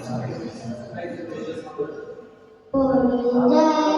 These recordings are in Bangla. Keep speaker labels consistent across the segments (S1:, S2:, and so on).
S1: Thank you.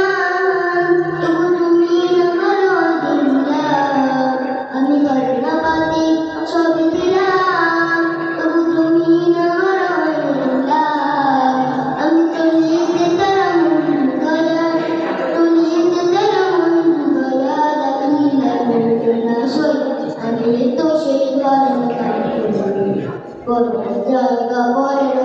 S1: আসল আমি তো সেই ঘরের কাজ করি জল কাপড়ের